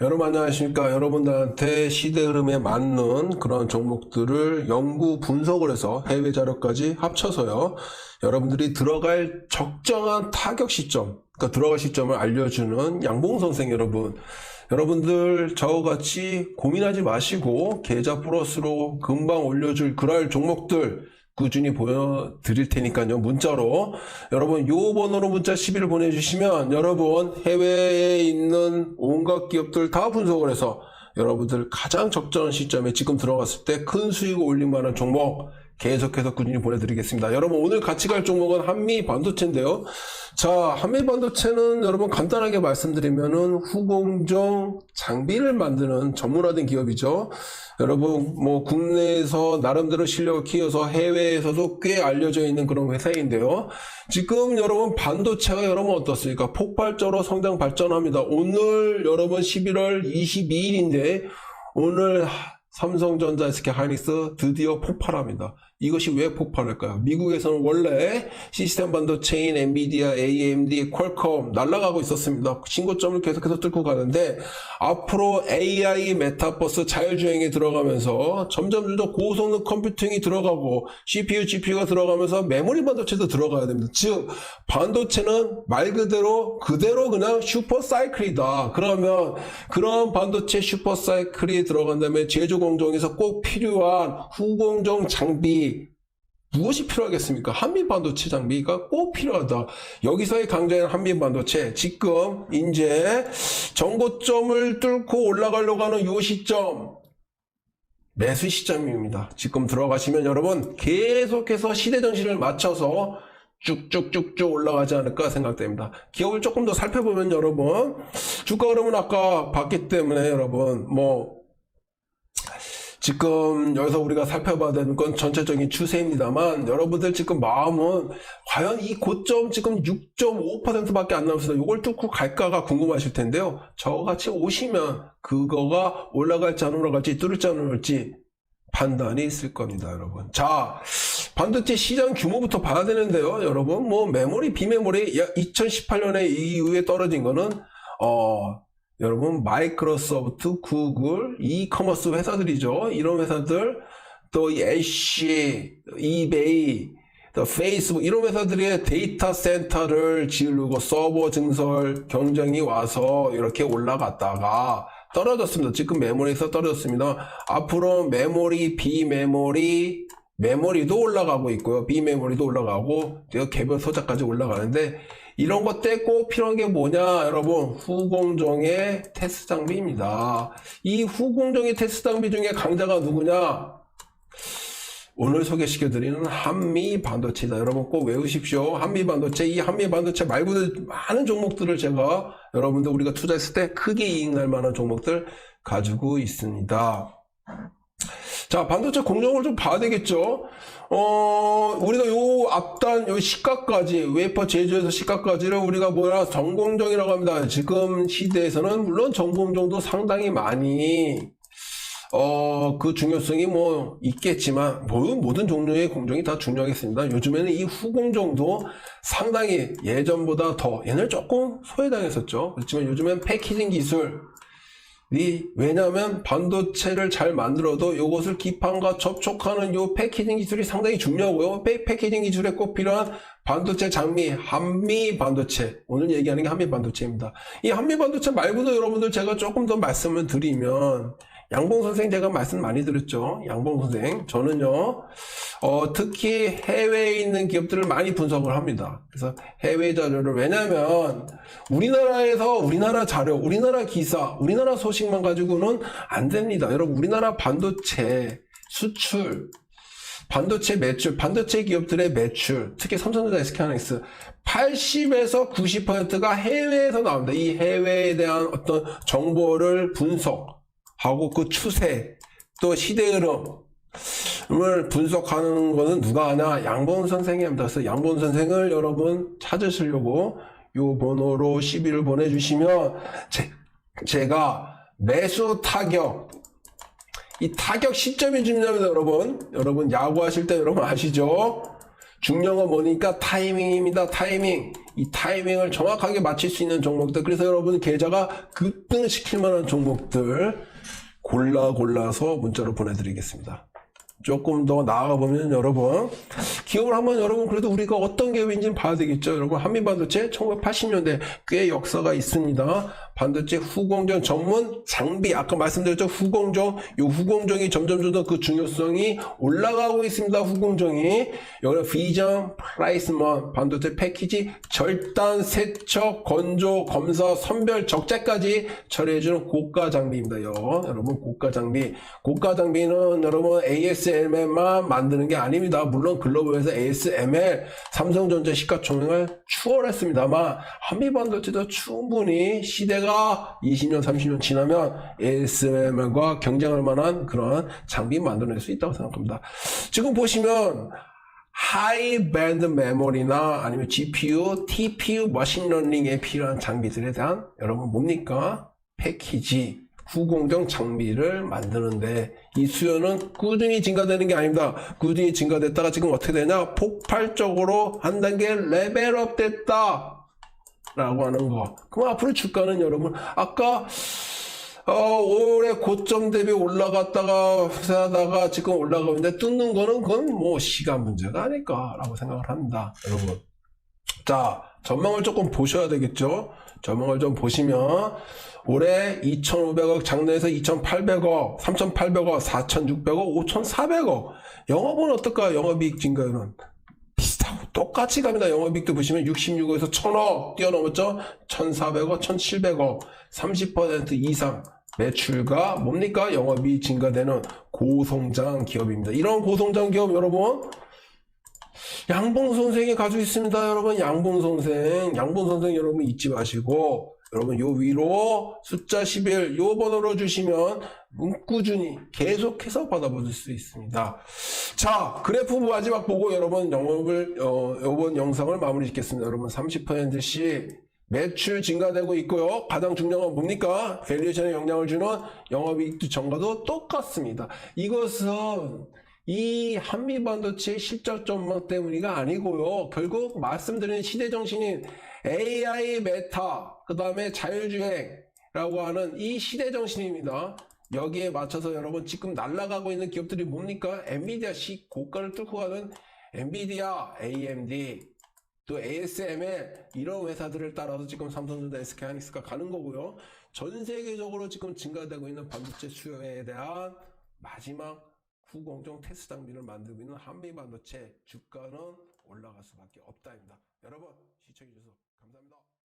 여러분 안녕하십니까. 여러분들한테 시대 흐름에 맞는 그런 종목들을 연구 분석을 해서 해외 자료까지 합쳐서요. 여러분들이 들어갈 적정한 타격 시점, 그러니까 들어갈 시점을 알려주는 양봉 선생 여러분. 여러분들 저와 같이 고민하지 마시고 계좌 플러스로 금방 올려줄 그럴 종목들 꾸준히 보여드릴 테니까요. 문자로. 여러분, 요 번호로 문자 10일 보내주시면 여러분 해외에 있는 온갖 기업들 다 분석을 해서 여러분들 가장 적절한 시점에 지금 들어갔을 때 큰 수익을 올릴 만한 종목 계속해서 꾸준히 보내드리겠습니다. 여러분 오늘 같이 갈 종목은 한미 반도체인데요. 자, 한미 반도체는 여러분 간단하게 말씀드리면은 후공정 장비를 만드는 전문화된 기업이죠. 여러분 뭐 국내에서 나름대로 실력을 키워서 해외에서도 꽤 알려져 있는 그런 회사인데요. 지금 여러분 반도체가 여러분 어떻습니까? 폭발적으로 성장 발전합니다. 오늘 여러분 11월 22일인데 오늘 삼성전자, SK 하이닉스 드디어 폭발합니다. 이것이 왜 폭발할까요? 미국에서는 원래 시스템 반도체인 엔비디아, AMD, 퀄컴 날아가고 있었습니다. 신고점을 계속해서 뚫고 가는데 앞으로 AI, 메타버스, 자율주행에 들어가면서 점점 더 고성능 컴퓨팅이 들어가고 CPU, GPU가 들어가면서 메모리 반도체도 들어가야 됩니다. 즉 반도체는 말 그대로 그대로 그냥 슈퍼 사이클이다. 그러면 그런 반도체 슈퍼 사이클이 들어간다면 제조 공정에서 꼭 필요한 후공정 장비 무엇이 필요하겠습니까? 한미 반도체 장비가 꼭 필요하다. 여기서의 강자인 한미 반도체 지금 이제 정고점을 뚫고 올라가려고 하는 요 시점 매수 시점입니다. 지금 들어가시면 여러분 계속해서 시대 정신을 맞춰서 쭉쭉쭉쭉 올라가지 않을까 생각됩니다. 기업을 조금 더 살펴보면 여러분 주가 흐름은 아까 봤기 때문에 여러분 뭐 지금 여기서 우리가 살펴봐야 되는 건 전체적인 추세입니다만 여러분들 지금 마음은 과연 이 고점 지금 6.5%밖에 안 남았습니다. 이걸 뚫고 갈까가 궁금하실 텐데요. 저같이 오시면 그거가 올라갈지 안 올라갈지 뚫을지 안 뚫을지 판단이 있을 겁니다, 여러분. 자, 반도체 시장 규모부터 봐야 되는데요, 여러분. 뭐 메모리, 비메모리 2018년에 이후에 떨어진 거는 어 여러분 마이크로소프트, 구글, 이커머스 회사들이죠. 이런 회사들 또이 애쉬, 이베이, 또 페이스북 이런 회사들의 데이터 센터를 지으려고 서버 증설 경쟁이 와서 이렇게 올라갔다가 떨어졌습니다. 지금 메모리에서 떨어졌습니다. 앞으로 메모리, 비메모리, 메모리도 올라가고 있고요. 비메모리도 올라가고 개별 소자까지 올라가는데 이런 것 때 꼭 필요한 게 뭐냐 여러분 후공정의 테스트 장비입니다. 이 후공정의 테스트 장비 중에 강자가 누구냐 오늘 소개시켜 드리는 한미 반도체다. 여러분 꼭 외우십시오. 한미 반도체. 이 한미 반도체 말고도 많은 종목들을 제가 여러분들 우리가 투자했을 때 크게 이익 날 만한 종목들 가지고 있습니다. 자, 반도체 공정을 좀 봐야 되겠죠? 어, 우리가 요 앞단, 요 시가까지, 웨이퍼 제조에서 시가까지를 우리가 뭐야, 전공정이라고 합니다. 지금 시대에서는 물론 전공정도 상당히 많이 어, 그 중요성이 뭐 있겠지만, 모든, 모든 종류의 공정이 다 중요하겠습니다. 요즘에는 이 후공정도 상당히 예전보다 더, 옛날 조금 소외당했었죠. 그렇지만 요즘엔 패키징 기술, 이 왜냐하면 반도체를 잘 만들어도 이것을 기판과 접촉하는 요 패키징 기술이 상당히 중요하고요. 패, 패키징 기술에 꼭 필요한 반도체 장미 한미 반도체 오늘 얘기하는 게 한미 반도체입니다. 이 한미 반도체 말고도 여러분들 제가 조금 더 말씀을 드리면 양봉 선생 제가 말씀 많이 드렸죠. 양봉 선생 저는요 어, 특히 해외에 있는 기업들을 많이 분석을 합니다. 그래서 해외 자료를 왜냐하면 우리나라에서 우리나라 자료, 우리나라 기사, 우리나라 소식만 가지고는 안 됩니다. 여러분 우리나라 반도체 수출 반도체 매출, 반도체 기업들의 매출, 특히 삼성전자, SK하이닉스 80에서 90%가 해외에서 나옵니다. 이 해외에 대한 어떤 정보를 분석 하고 그 추세, 또 시대 흐름을 분석하는 거는 누가 하냐? 양본 선생이 합니다. 그래서 양본 선생을 여러분 찾으시려고 요 번호로 12를 보내주시면 제, 제가 매수 타격 이 타격 시점이 중요합니다, 여러분. 여러분, 야구하실 때 여러분 아시죠? 중요한 건 뭐니까 타이밍입니다. 타이밍. 이 타이밍을 정확하게 맞출 수 있는 종목들. 그래서 여러분 계좌가 급등시킬 만한 종목들 골라 골라서 문자로 보내드리겠습니다. 조금 더 나아가 보면 여러분 기업을 한번 여러분 그래도 우리가 어떤 기업인지는 봐야 되겠죠 여러분 한미반도체 1980년대 꽤 역사가 있습니다 반도체 후공정 전문 장비. 아까 말씀드렸죠? 후공정. 이 후공정이 점점 점점 그 중요성이 올라가고 있습니다 후공정이. 여기 비전 프라이스먼 반도체 패키지 절단 세척 건조 검사 선별 적재까지 처리해주는 고가 장비입니다 요. 여러분 고가 장비. 고가 장비는 여러분 ASML만 만드는 게 아닙니다. 물론 글로벌에서 ASML 삼성전자 시가총액을 추월했습니다만 한미 반도체도 충분히 시대가 20년 30년 지나면 ASML과 경쟁할 만한 그런 장비 만들어낼 수 있다고 생각합니다 지금 보시면 하이 밴드 메모리나 아니면 GPU, TPU, 머신러닝에 필요한 장비들에 대한 여러분 뭡니까? 패키지, 후공정 장비를 만드는데 이 수요는 꾸준히 증가되는 게 아닙니다. 꾸준히 증가됐다가 지금 어떻게 되냐? 폭발적으로 한 단계 레벨업 됐다. 라고 하는 거. 그럼 앞으로 주가는 여러분, 아까 어, 올해 고점 대비 올라갔다가 하다가 지금 올라가고 있는데 뜯는 거는 그건 뭐 시간 문제가 아닐까라고 생각을 합니다. 여러분. 자, 전망을 조금 보셔야 되겠죠? 전망을 좀 보시면 올해 2,500억, 작년에서 2,800억, 3,800억, 4,600억, 5,400억. 영업은 어떨까요? 영업이익 증가율은. 똑같이 갑니다. 영업이익도 보시면 66억에서 1000억 뛰어넘었죠? 1400억, 1700억, 30% 이상 매출과 뭡니까? 영업이익 증가되는 고성장 기업입니다. 이런 고성장 기업 여러분 양봉 선생이 가지고 있습니다. 여러분 양봉 선생, 양봉 선생 여러분 잊지 마시고 여러분 요 위로 숫자 11 요 번호로 주시면 꾸준히 계속해서 받아보실 수 있습니다. 자, 그래프 마지막 보고 여러분 영업을, 어, 이번 영상을 마무리 짓겠습니다. 여러분 30%씩 매출 증가되고 있고요. 가장 중요한 건 뭡니까? 밸류에이션에 영향을 주는 영업이익 전과도 똑같습니다. 이것은 이 한미 반도체 실적 전망 때문이가 아니고요. 결국 말씀드린 시대 정신인 AI 메타, 그 다음에 자율주행라고 하는 이 시대 정신입니다. 여기에 맞춰서 여러분 지금 날아가고 있는 기업들이 뭡니까? 엔비디아 시 고가를 뚫고 가는 엔비디아, AMD, 또 ASML 이런 회사들을 따라서 지금 삼성전자, SK하이닉스가 가는 거고요. 전 세계적으로 지금 증가되고 있는 반도체 수요에 대한 마지막 후공정 테스트 장비를 만들고 있는 한미 반도체 주가는 올라갈 수밖에 없다입니다. 여러분 시청해 주셔서 감사합니다.